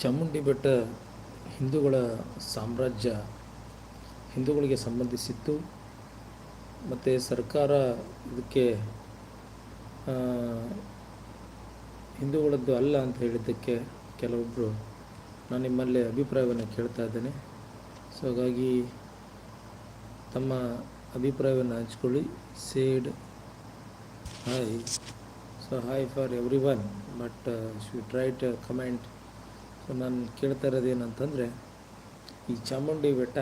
ಚಾಮುಂಡಿ ಬೆಟ್ಟ ಹಿಂದೂಗಳ ಸಾಮ್ರಾಜ್ಯ ಹಿಂದೂಗಳಿಗೆ ಸಂಬಂಧಿಸಿತ್ತು. ಮತ್ತು ಸರ್ಕಾರ ಇದಕ್ಕೆ ಹಿಂದೂಗಳದ್ದು ಅಲ್ಲ ಅಂತ ಹೇಳಿದ್ದಕ್ಕೆ ಕೆಲವೊಬ್ಬರು ನಾನು ನಿಮ್ಮಲ್ಲಿ ಅಭಿಪ್ರಾಯವನ್ನು ಕೇಳ್ತಾ ಇದ್ದೇನೆ. ಸೊ ಹಾಗಾಗಿ ತಮ್ಮ ಅಭಿಪ್ರಾಯವನ್ನು ಹಂಚ್ಕೊಳ್ಳಿ. Said hi so hi for everyone but should try to comment so ನಾನು ಕೇಳ್ತಾ ಇರೋದು ಏನಂತಂದರೆ, ಈ ಚಾಮುಂಡಿ ಬೆಟ್ಟ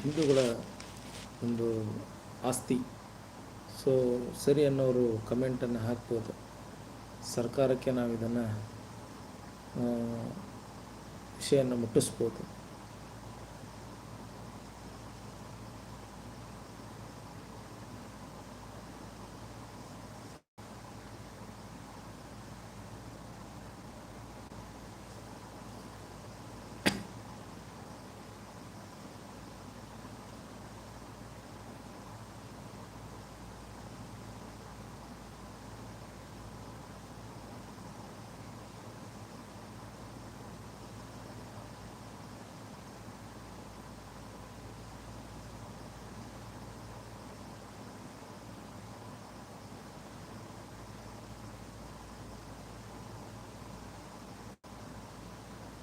ಹಿಂದೂಗಳ ಒಂದು ಆಸ್ತಿ. ಸೊ ಸರಿ ಅನ್ನೋರು ಕಮೆಂಟನ್ನು ಹಾಕ್ಬೋದು. ಸರ್ಕಾರಕ್ಕೆ ನಾವು ಇದನ್ನು ವಿಷಯನ್ನು ಮುಟ್ಟಿಸ್ಬೋದು.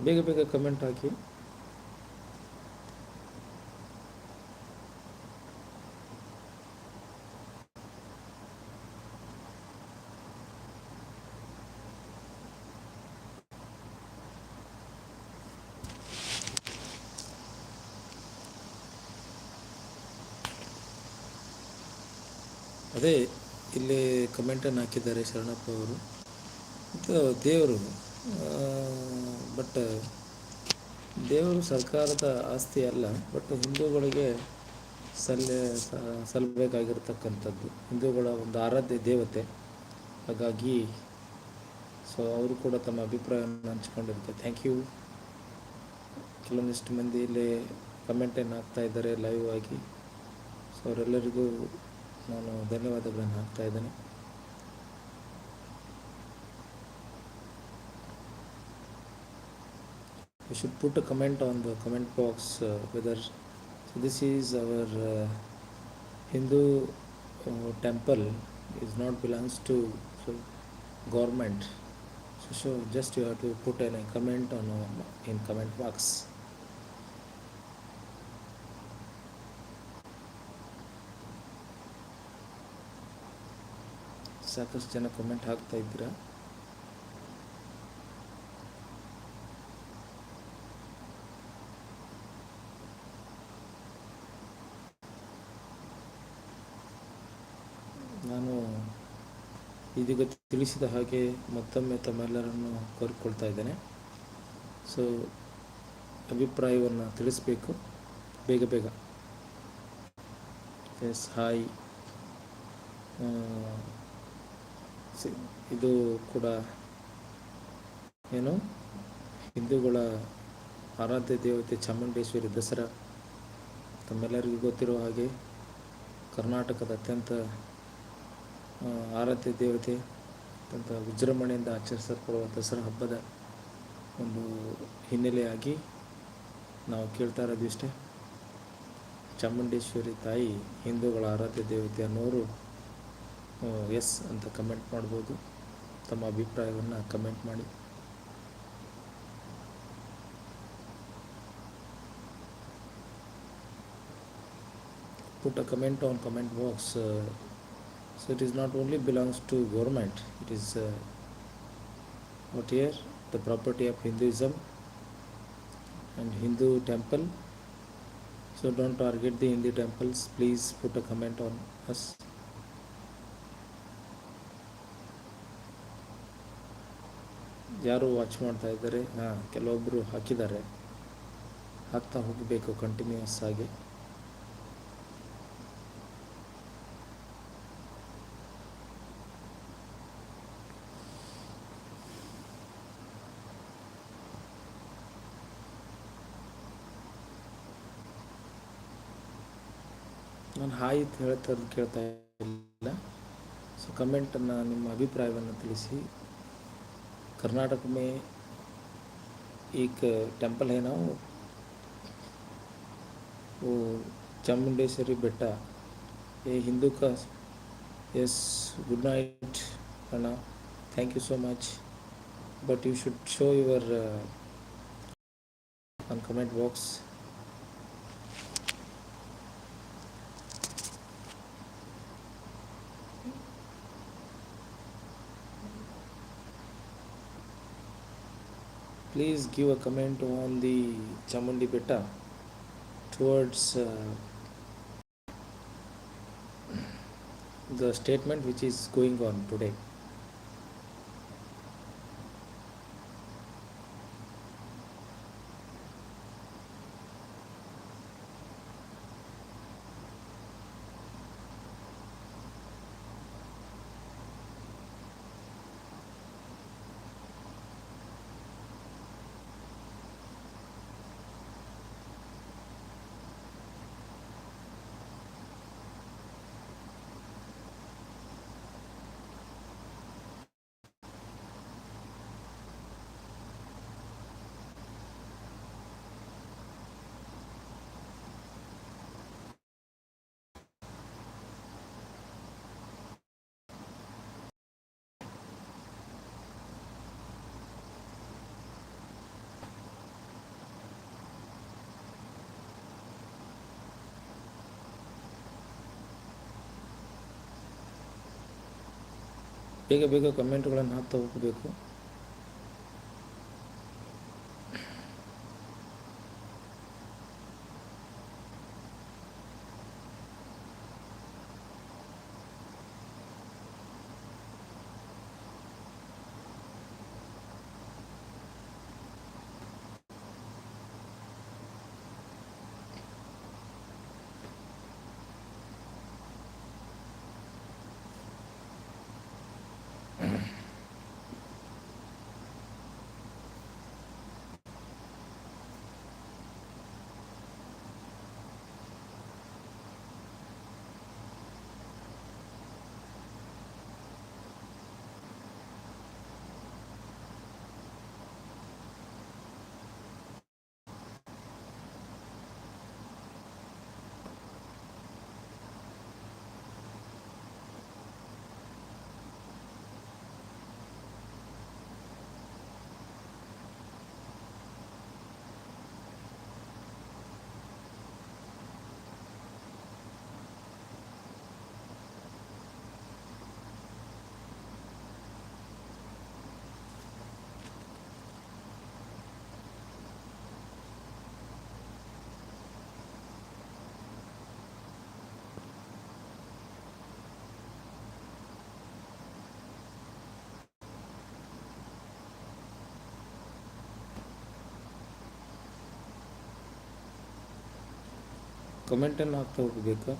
ಬೇಗ ಬೇಗ ಕಮೆಂಟ್ ಹಾಕಿ. ಅದೇ ಇಲ್ಲಿ ಕಮೆಂಟನ್ನು ಹಾಕಿದ್ದಾರೆ ಶರಣಪ್ಪ ಅವರು. ಮತ್ತು ದೇವರು ಬಟ್ ದೇವರು ಸರ್ಕಾರದ ಆಸ್ತಿ ಅಲ್ಲ ಬಟ್ ಹಿಂದೂಗಳಿಗೆ ಸಲ್ಲೆ ಸಲ್ಲಬೇಕಾಗಿರ್ತಕ್ಕಂಥದ್ದು ಹಿಂದೂಗಳ ಒಂದು ಆರಾಧ್ಯ ದೇವತೆ. ಹಾಗಾಗಿ ಸೊ ಅವರು ಕೂಡ ತಮ್ಮ ಅಭಿಪ್ರಾಯವನ್ನು ಹಂಚ್ಕೊಂಡಿರ್ತಾರೆ. ಥ್ಯಾಂಕ್ ಯು ಕೆಲವೊಂದಿಷ್ಟು ಮಂದಿ ಇಲ್ಲಿ ಕಮೆಂಟನ್ನು ಹಾಕ್ತಾ ಇದ್ದಾರೆ ಲೈವ್ ಆಗಿ. ಸೊ ಅವರೆಲ್ಲರಿಗೂ ನಾನು ಧನ್ಯವಾದಗಳನ್ನು ಹಾಕ್ತಾ ಇದ್ದೇನೆ. You should put a comment on the comment box uh, whether so this is our uh, Hindu uh, temple is not belongs to so government so, so just you have to put a comment on uh, in comment box ಸಾಕಷ್ಟು ಜನ comment ಹಾಕ್ತಾ ಇದ್ದೀರಾ ನಾನು ಇದೀಗ ತಿಳಿಸಿದ ಹಾಗೆ ಮತ್ತೊಮ್ಮೆ ತಮ್ಮೆಲ್ಲರನ್ನು ಕೋರಿಕೊಳ್ತಾ ಇದ್ದೇನೆ. ಸೊ ಅಭಿಪ್ರಾಯವನ್ನು ತಿಳಿಸ್ಬೇಕು. ಬೇಗ ಬೇಗ. ಎಸ್ ಹಾಯ್ ಇದು ಕೂಡ ಏನು? ಹಿಂದೂಗಳ ಆರಾಧ್ಯ ದೇವತೆ ಚಾಮುಂಡೇಶ್ವರಿ ದಸರಾ. ತಮ್ಮೆಲ್ಲರಿಗೂ ಗೊತ್ತಿರೋ ಹಾಗೆ ಕರ್ನಾಟಕದ ಅತ್ಯಂತ ಆರಾಧ್ಯ ದೇವತೆ ಅತ್ಯಂತ ವಿಜೃಂಭಣೆಯಿಂದ ಆಚರಿಸಲ್ಪಡುವ ದಸರಾ ಹಬ್ಬದ ಒಂದು ಹಿನ್ನೆಲೆಯಾಗಿ ನಾವು ಕೇಳ್ತಾ ಇರೋದು ಇಷ್ಟೇ. ಚಾಮುಂಡೇಶ್ವರಿ ತಾಯಿ ಹಿಂದೂಗಳ ಆರಾಧ್ಯ ದೇವತೆ ಅನ್ನೋರು ಎಸ್ ಅಂತ ಕಮೆಂಟ್ ಮಾಡ್ಬೋದು. ತಮ್ಮ ಅಭಿಪ್ರಾಯವನ್ನು ಕಮೆಂಟ್ ಮಾಡಿ. put comment on comment box so it is not only belongs to government it is uh, what here the property of hinduism and hindu temple so don't target the hindu temples please put a comment on us ಯಾರು watch ಮಾಡ್ತಾ ಇದ್ದಾರೆ ಹಾಂ ಕೆಲವೊಬ್ಬರು ಹಾಕಿದ್ದಾರೆ ಹಾಕ್ತಾ ಹೋಗಬೇಕು continuous ಆಗಿ ನಾನು ಹಾಯ್ ಅಂತ ಹೇಳ್ತಾ ಇರೋದು ಕೇಳ್ತಾ ಇಲ್ಲ ಸೊ ಕಮೆಂಟನ್ನು ನಿಮ್ಮ ಅಭಿಪ್ರಾಯವನ್ನು ತಿಳಿಸಿ ಕರ್ನಾಟಕ में एक टेंपल है ना वो वो चामुंडेश्वरी बेटा ये हिंदू का yes good night Anna thank you so much but you should show your uh, on comment please give a comment on the Chamundi Betta towards uh, the statement which is going on today. ಬೇಗ ಬೇಗ ಕಮೆಂಟ್ಗಳನ್ನು ಹಾಕ್ತಾ ಹೋಗಬೇಕು. ಕಮೆಂಟನ್ನು ಹಾಕ್ತಾ ಹೋಗಬೇಕು?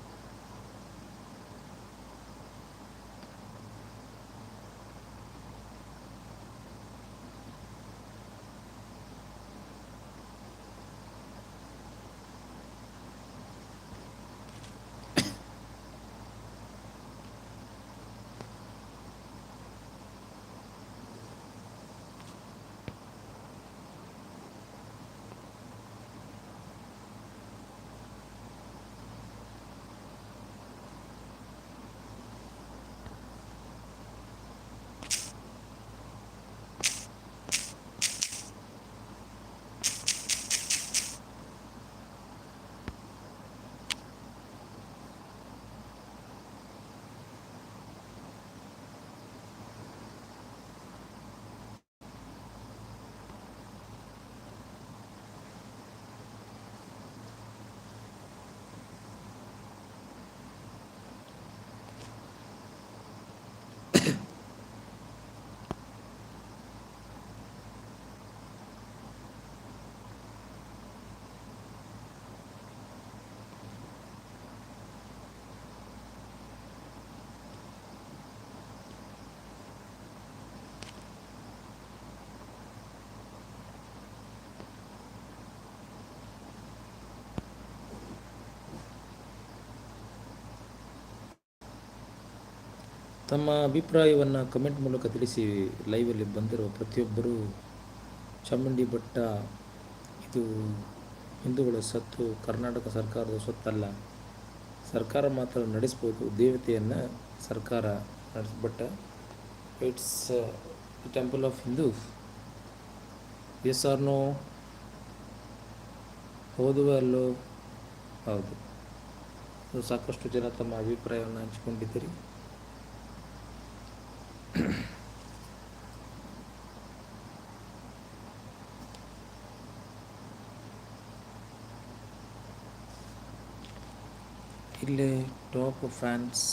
ತಮ್ಮ ಅಭಿಪ್ರಾಯವನ್ನು comment ಮೂಲಕ ತಿಳಿಸಿ. ಲೈವಲ್ಲಿ ಬಂದಿರುವ ಪ್ರತಿಯೊಬ್ಬರೂ ಚಾಮುಂಡಿ ಬೆಟ್ಟ, ಇದು ಹಿಂದೂಗಳ ಸತ್ತು, ಕರ್ನಾಟಕ ಸರ್ಕಾರದ ಸೊತ್ತಲ್ಲ. ಸರ್ಕಾರ ಮಾತ್ರ ನಡೆಸ್ಬೋದು. ದೇವತೆಯನ್ನು ಸರ್ಕಾರ ನಡೆಸ್ but it's temple of Hindus are no ಓದುವ ಅಲ್ಲೋ? ಹೌದು. ಸಾಕಷ್ಟು ಜನ ತಮ್ಮ ಅಭಿಪ್ರಾಯವನ್ನು ಹಂಚಿಕೊಂಡಿದ್ದೀರಿ. ಇಲ್ಲೇ ಟಾಪ್ ಫ್ಯಾನ್ಸ್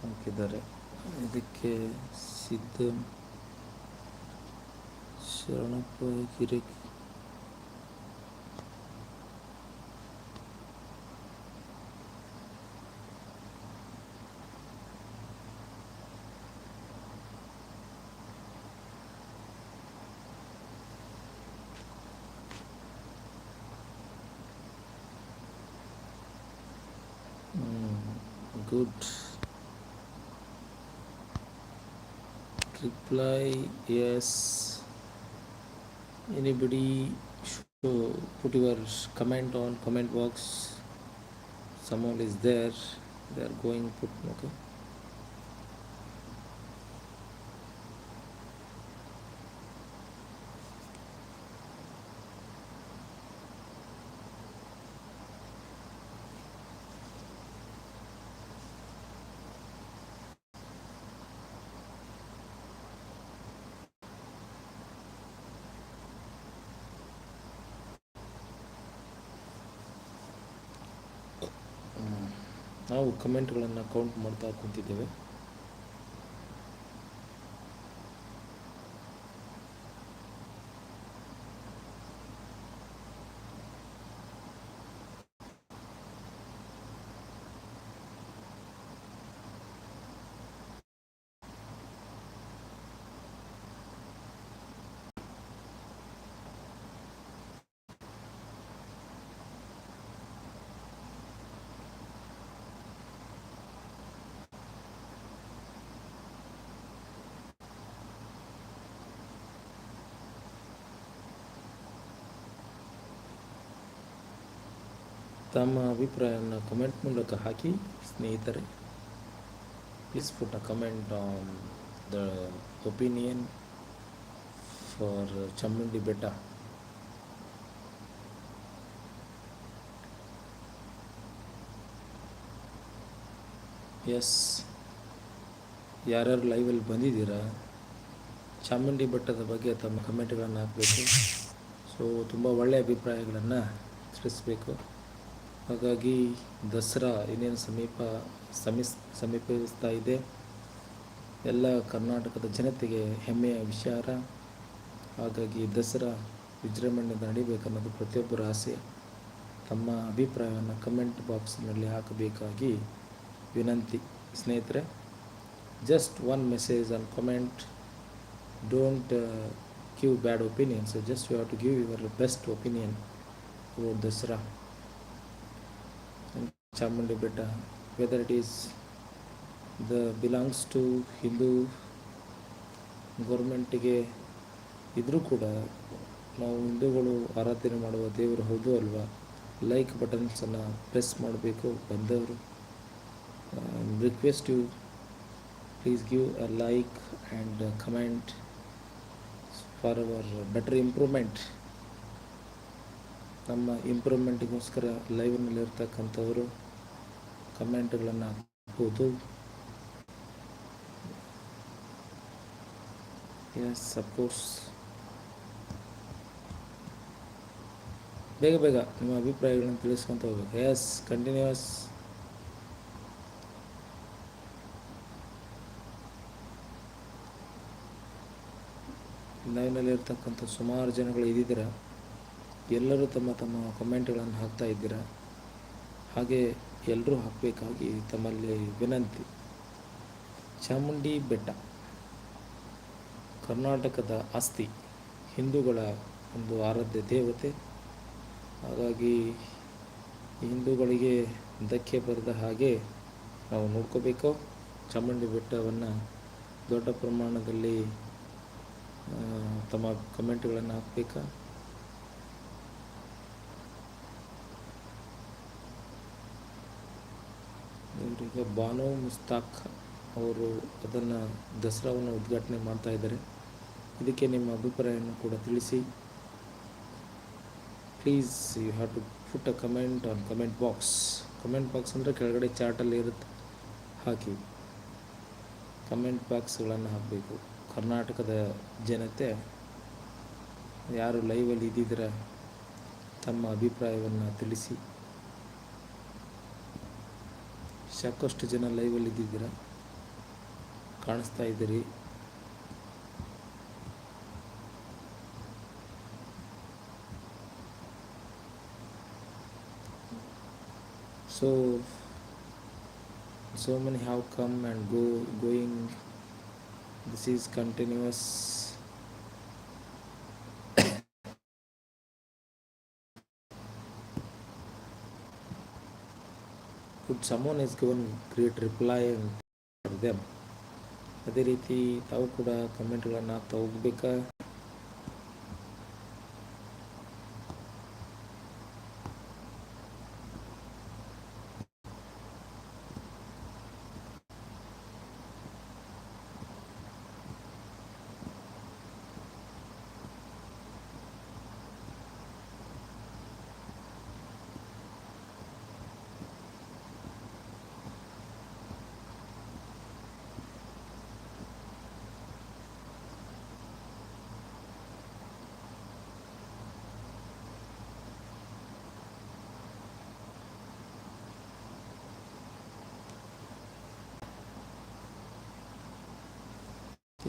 ಹಾಕಿದ್ದಾರೆ ಇದಕ್ಕೆ ಸಿದ್ಧ ಶರಣಪ್ಪ ಕಿರಿಕ್ good reply yes. Anybody show put your comment on comment box. Someone is there. They are going put okay ನಾವು ಕಮೆಂಟ್ಗಳನ್ನು ಕೌಂಟ್ ಮಾಡ್ತಾ ಕುಂತಿದ್ದೇವೆ. ತಮ್ಮ ಅಭಿಪ್ರಾಯವನ್ನು ಕಮೆಂಟ್ ಮೂಲಕ ಹಾಕಿ, ಸ್ನೇಹಿತರೆ. Please put a comment on the opinion for Chamundi Betta S ಯಾರ್ಯಾರು ಲೈವಲ್ಲಿ ಬಂದಿದ್ದೀರಾ ಚಾಮುಂಡಿ ಬೆಟ್ಟದ ಬಗ್ಗೆ ತಮ್ಮ ಕಮೆಂಟ್ಗಳನ್ನು ಹಾಕಬೇಕು. ಸೊ ತುಂಬ ಒಳ್ಳೆಯ ಅಭಿಪ್ರಾಯಗಳನ್ನು ತಿಳಿಸ್ಬೇಕು ಹಾಗಾಗಿ ದಸರಾ ಇನ್ನೇನು ಸಮೀಪ ಸಮೀಸ್ ಸಮೀಪಿಸ್ತಾ ಇದೆ. ಎಲ್ಲ ಕರ್ನಾಟಕದ ಜನತೆಗೆ ಹೆಮ್ಮೆಯ ವಿಚಾರ. ಹಾಗಾಗಿ ದಸರಾ ವಿಜೃಂಭಣೆಯಿಂದ ನಡಿಬೇಕನ್ನೋದು ಪ್ರತಿಯೊಬ್ಬರ ಆಸೆ. ತಮ್ಮ ಅಭಿಪ್ರಾಯವನ್ನು ಕಮೆಂಟ್ ಬಾಕ್ಸ್ನಲ್ಲಿ ಹಾಕಬೇಕಾಗಿ ವಿನಂತಿ. ಸ್ನೇಹಿತರೆ just one message on comment don't give bad opinions just you have to give your best opinion about Dasara. Chamundi Betta whether it is the belongs to Hindu ಗೌರ್ಮೆಂಟಿಗೆ ಇದ್ದರೂ ಕೂಡ ನಾವು ಹಿಂದೂಗಳು ಆರಾಧನೆ ಮಾಡುವ ದೇವರು ಹೌದು ಅಲ್ವಾ? ಲೈಕ್ ಬಟನ್ಸನ್ನು ಪ್ರೆಸ್ ಮಾಡಬೇಕು ಬಂದವರು. Request you please give a like and comment for our better improvement ನಮ್ಮ ಇಂಪ್ರೂವ್ಮೆಂಟಿಗೋಸ್ಕರ ಲೈವ್ನಲ್ಲಿರ್ತಕ್ಕಂಥವರು ಕಮೆಂಟ್ಗಳನ್ನು ಹಾಕ್ಬೋದು. ಎಸ್ ಸಪೋಸ್ ಬೇಗ ಬೇಗ ನಿಮ್ಮ ಅಭಿಪ್ರಾಯಗಳನ್ನು ತಿಳಿಸ್ಕೊಂತ ಹೋಗ್ಬೇಕು. ಎಸ್ ಕಂಟಿನ್ಯೂಸ್ ಲೈವ್ನಲ್ಲಿ ಇರ್ತಕ್ಕಂಥ ಸುಮಾರು ಜನಗಳು ಇದ್ದಿದ್ದೀರ? ಎಲ್ಲರೂ ತಮ್ಮ ತಮ್ಮ ಕಮೆಂಟ್ಗಳನ್ನು ಹಾಕ್ತಾ ಇದ್ದೀರ? ಹಾಗೆ ಎಲ್ಲರೂ ಹಾಕಬೇಕಾಗಿ ತಮ್ಮಲ್ಲಿ ವಿನಂತಿ. ಚಾಮುಂಡಿ ಬೆಟ್ಟ. ಕರ್ನಾಟಕದ ಆಸ್ತಿ, ಹಿಂದೂಗಳ ಒಂದು ಆರಾಧ್ಯ ದೇವತೆ. ಹಾಗಾಗಿ ಹಿಂದೂಗಳಿಗೆ ಧಕ್ಕೆ ಬರೆದ ಹಾಗೆ ನಾವು ನೋಡ್ಕೋಬೇಕು. ಚಾಮುಂಡಿ ಬೆಟ್ಟವನ್ನು ದೊಡ್ಡ ಪ್ರಮಾಣದಲ್ಲಿ ತಮ್ಮ ಕಮೆಂಟ್ಗಳನ್ನು ಹಾಕಬೇಕಾ? ಈಗ ಬಾನು ಮುಸ್ತಾಕ್ ಅವರು ಅದನ್ನು ದಸರಾವನ್ನು ಉದ್ಘಾಟನೆ ಮಾಡ್ತಾ ಇದ್ದಾರೆ. ಇದಕ್ಕೆ ನಿಮ್ಮ ಅಭಿಪ್ರಾಯವನ್ನು ಕೂಡ ತಿಳಿಸಿ. Please you have to put a comment on comment box comment box ಅಂದರೆ ಕೆಳಗಡೆ ಚಾರ್ಟಲ್ಲಿ ಇರುತ್ತೆ. ಹಾಕಿ. ಕಮೆಂಟ್ ಬಾಕ್ಸ್ಗಳನ್ನು ಹಾಕಬೇಕು. ಕರ್ನಾಟಕದ ಜನತೆ ಯಾರು ಲೈವಲ್ಲಿ ಇದ್ದಿದ್ರೆ ತಮ್ಮ ಅಭಿಪ್ರಾಯವನ್ನು ತಿಳಿಸಿ. ಸಾಕಷ್ಟು ಜನ ಲೈವಲ್ಲಿ ಇದ್ದಿದ್ದೀರ ಕಾಣಿಸ್ತಾ ಇದ್ದೀರಿ so so many have come and go going this is continuous could someone has given great reply and for them ಅದೇ ರೀತಿ ತಾವು ಕೂಡ ಕಮೆಂಟ್ಗಳನ್ನು ಹಾಕ್ತಾ ಹೋಗ್ಬೇಕಾ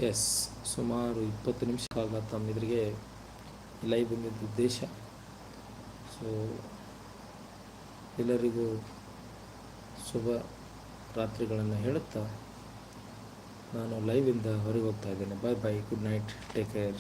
ಎಸ್, ಸುಮಾರು ಇಪ್ಪತ್ತು ನಿಮಿಷ ಕಾಲ ತಮ್ಮೆದುರಿಗೆ ಲೈವ್ ಬಂದಿದ್ದ ಉದ್ದೇಶ. ಸೊ ಎಲ್ಲರಿಗೂ ಶುಭ ರಾತ್ರಿಗಳನ್ನು ಹೇಳುತ್ತಾ ನಾನು ಲೈವಿಂದ ಹೊರಗೆ ಹೋಗ್ತಾ ಇದ್ದೇನೆ. Bye bye good night take care